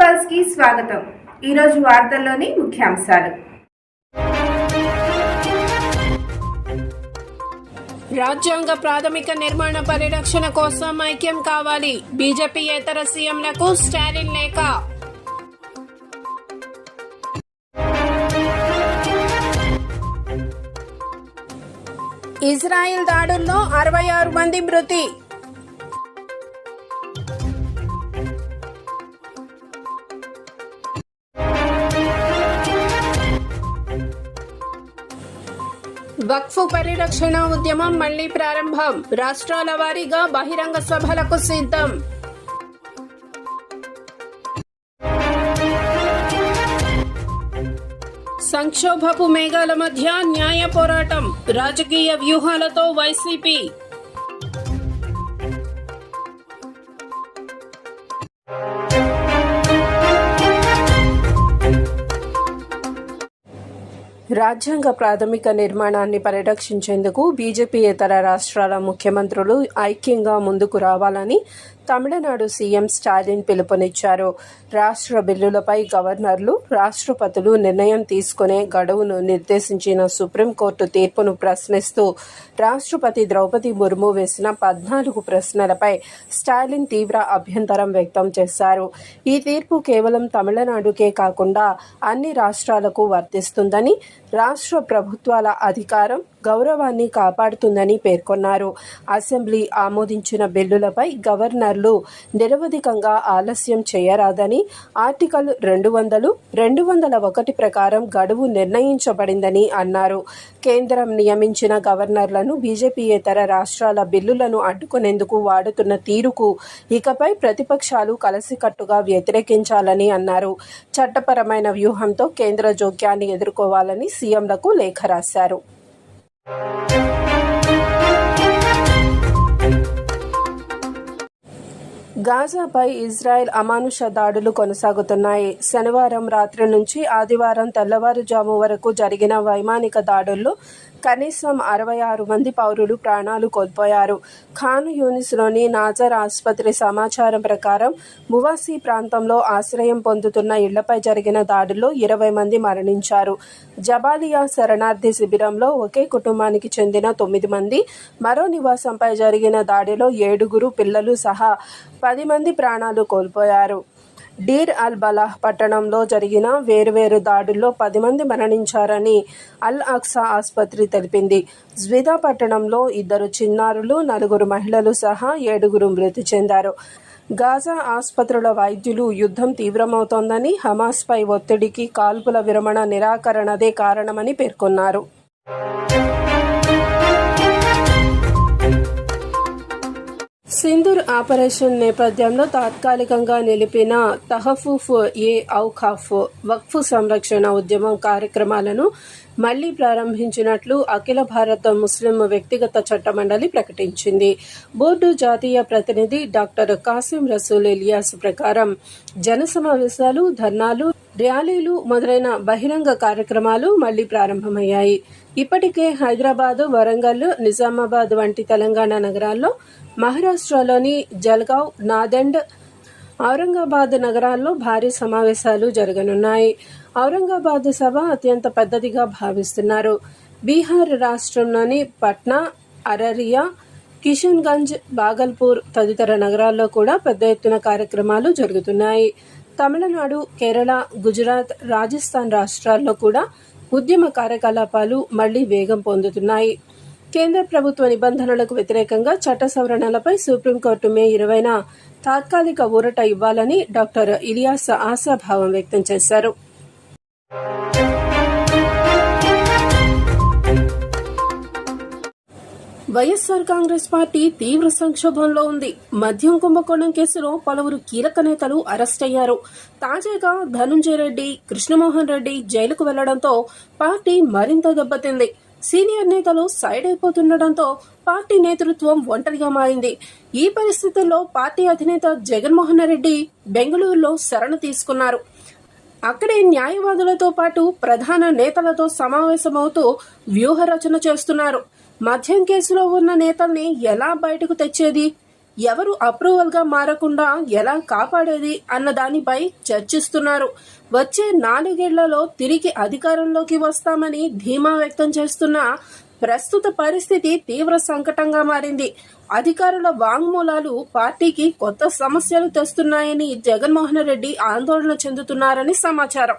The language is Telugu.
పల్స్కి స్వాగతం. ఈరోజు వార్తల్లోని ముఖ్యాంశాలు. రాజ్యాంగ ప్రాథమిక నిర్మాణ పరిరక్షణ కోసం ఐక్యం కావాలి. బీజేపీ సీఎంలకు స్టాలిన్ లేఖ. ఇజ్రాయెల్ దాడుల్లో అరవై ఆరు మంది మృతి. వక్ఫ్ పరిరక్షణ ఉద్యమం మళ్ళీ ప్రారంభం. రాష్ట్రాల వారీగా బహిరంగ సభలకు సిద్ధం. సంక్షోభపు మేఘాల మధ్య న్యాయ పోరాటం. రాజకీయ వ్యూహాలతో వైసీపీ రాజ్యాంగ ప్రాథమిక నిర్మాణాన్ని పరిరక్షించేందుకు బీజేపీయేతర రాష్ట్రాల ముఖ్యమంత్రులు ఐక్యంగా ముందుకు రావాలని తమిళనాడు సీఎం స్టాలిన్ పిలుపునిచ్చారు. రాష్ట్ర బిల్లులపై గవర్నర్లు రాష్ట్రపతులు నిర్ణయం తీసుకునే గడువును నిర్దేశించిన సుప్రీంకోర్టు తీర్పును ప్రశ్నిస్తూ రాష్ట్రపతి ద్రౌపది ముర్ము వేసిన పద్నాలుగు ప్రశ్నలపై స్టాలిన్ తీవ్ర అభ్యంతరం వ్యక్తం చేశారు. ఈ తీర్పు కేవలం తమిళనాడుకే కాకుండా అన్ని రాష్ట్రాలకు వర్తిస్తుందని రాష్ట్ర ప్రభుత్వాల అధికారం గౌరవాన్ని కాపాడుతుందని పేర్కొన్నారు. అసెంబ్లీ ఆమోదించిన బిల్లులపై గవర్నర్లు నిరవధికంగా ఆలస్యం చేయరాదని ఆర్టికల్ రెండు వందలు రెండు వందల ఒకటి ప్రకారం గడువు నిర్ణయించబడిందని అన్నారు. కేంద్రం నియమించిన గవర్నర్లను బీజేపీయేతర రాష్ట్రాల బిల్లులను అడ్డుకునేందుకు వాడుతున్న తీరుకు ఇకపై ప్రతిపక్షాలు కలసికట్టుగా వ్యతిరేకించాలని అన్నారు. చట్టపరమైన వ్యూహంతో కేంద్ర జోక్యాన్ని ఎదుర్కోవాలని సీఎంలకు లేఖ రాశారు. you. గాజాపై ఇజ్రాయెల్ అమానుష దాడులు కొనసాగుతున్నాయి. శనివారం రాత్రి నుంచి ఆదివారం తెల్లవారుజాము వరకు జరిగిన వైమానిక దాడుల్లో కనీసం అరవై ఆరు మంది పౌరులు ప్రాణాలు కోల్పోయారు. ఖాన్ యూనిస్లోని నాజర్ ఆసుపత్రి సమాచారం ప్రకారం మువాసీ ప్రాంతంలో ఆశ్రయం పొందుతున్న ఇళ్ళపై జరిగిన దాడుల్లో ఇరవై మంది మరణించారు. జబాలియా శరణార్థి శిబిరంలో ఒకే కుటుంబానికి చెందిన తొమ్మిది మంది మరో నివాసంపై జరిగిన దాడిలో ఏడుగురు పిల్లలు సహా పది మంది ప్రాణాలు కోల్పోయారు. డీర్ అల్ బలాహ్ పట్టణంలో జరిగిన వేరువేరు దాడుల్లో పది మంది మరణించారని అల్ అక్సా ఆసుపత్రి తెలిపింది. జ్విదా పట్టణంలో ఇద్దరు చిన్నారులు నలుగురు మహిళలు సహా ఏడుగురు మృతి చెందారు. గాజా ఆసుపత్రుల వైద్యులు యుద్ధం తీవ్రమవుతోందని హమాస్పై ఒత్తిడికి కాల్పుల విరమణ నిరాకరణదే కారణమని పేర్కొన్నారు. సింధూర్ ఆపరేషన్ నేపథ్యంలో తాత్కాలికంగా నిలిపిన తహఫూఫ్ ఏ ఔఖాఫ్ వక్ఫ్ సంరక్షణ ఉద్యమం కార్యక్రమాలను మళ్ళీ ప్రారంభించినట్లు అఖిల భారత ముస్లిం వ్యక్తిగత చట్టమండలి ప్రకటించింది. బోర్డు జాతీయ ప్రతినిధి డాక్టర్ కాసిం రసూల్ ఇలియాస్ ప్రకారం జన సమావేశాలు ధర్నాలు ర్యాలీలు మొదలైన బహిరంగ కార్యక్రమాలు మళ్ళీ ప్రారంభమయ్యాయి. ఇప్పటికే హైదరాబాద్ వరంగల్ నిజామాబాద్ వంటి తెలంగాణ నగరాల్లో మహారాష్ట్రలోని జల్గావ్ నాదెండ్ ఔరంగాబాద్ నగరాల్లో భారీ సమావేశాలు జరగనున్నాయి. ఔరంగాబాద్ సభ అత్యంత పెద్దదిగా భావిస్తున్నారు. బీహార్ రాష్ట్రంలోని పట్నా అరరియా కిషన్గంజ్ బాగల్పూర్ తదితర నగరాల్లో కూడా పెద్ద ఎత్తున కార్యక్రమాలు జరుగుతున్నాయి. తమిళనాడు కేరళ గుజరాత్ రాజస్థాన్ రాష్ట్రాల్లో కూడా ఉద్యమ కార్యకలాపాలు మళ్ళీ వేగం పొందుతున్నాయి. కేంద్ర ప్రభుత్వ నిబంధనలకు వ్యతిరేకంగా చట్ట సవరణలపై సుప్రీంకోర్టు మే ఇరవైన తాత్కాలిక ఊరట ఇవ్వాలని డాక్టర్ ఇలియాస్ ఆశాభావం వ్యక్తం చేశారు. వైఎస్ఆర్ కాంగ్రెస్ పార్టీ తీవ్ర సంక్షోభంలో ఉంది. మద్యం కుంభకోణం కేసులో పలువురు కీలక నేతలు అరెస్ట్ అయ్యారు. తాజాగా ధనుంజయ రెడ్డి కృష్ణమోహన్ రెడ్డి జైలుకు వెళ్ళడంతో పార్టీ మరింత దెబ్బతింది. సీనియర్ నేతలు సైడ్ అయిపోతుండటంతో పార్టీ నేతృత్వం ఒంటరిగా మారింది. ఈ పరిస్థితుల్లో పార్టీ అధినేత జగన్మోహన్ రెడ్డి బెంగళూరులో శరణ తీసుకున్నారు. అక్కడే న్యాయవాదులతో పాటు ప్రధాన నేతలతో సమావేశమవుతూ వ్యూహ రచన చేస్తున్నారు. మద్యం కేసులో ఉన్న నేతల్ని ఎలా బయటకు తెచ్చేది? ఎవరు అప్రూవల్గా మారకుండా ఎలా కాపాడేది అన్న దానిపై చర్చిస్తున్నారు. వచ్చే నాలుగేళ్ళలో తిరిగి అధికారంలోకి వస్తామని ధీమా వ్యక్తం చేస్తున్న ప్రస్తుత పరిస్థితి తీవ్ర సంకటంగా మారింది. అధికారుల వాంగ్మూలాలు పార్టీకి కొత్త సమస్యలు తెస్తున్నాయని జగన్మోహన్ రెడ్డి ఆందోళన చెందుతున్నారని సమాచారం.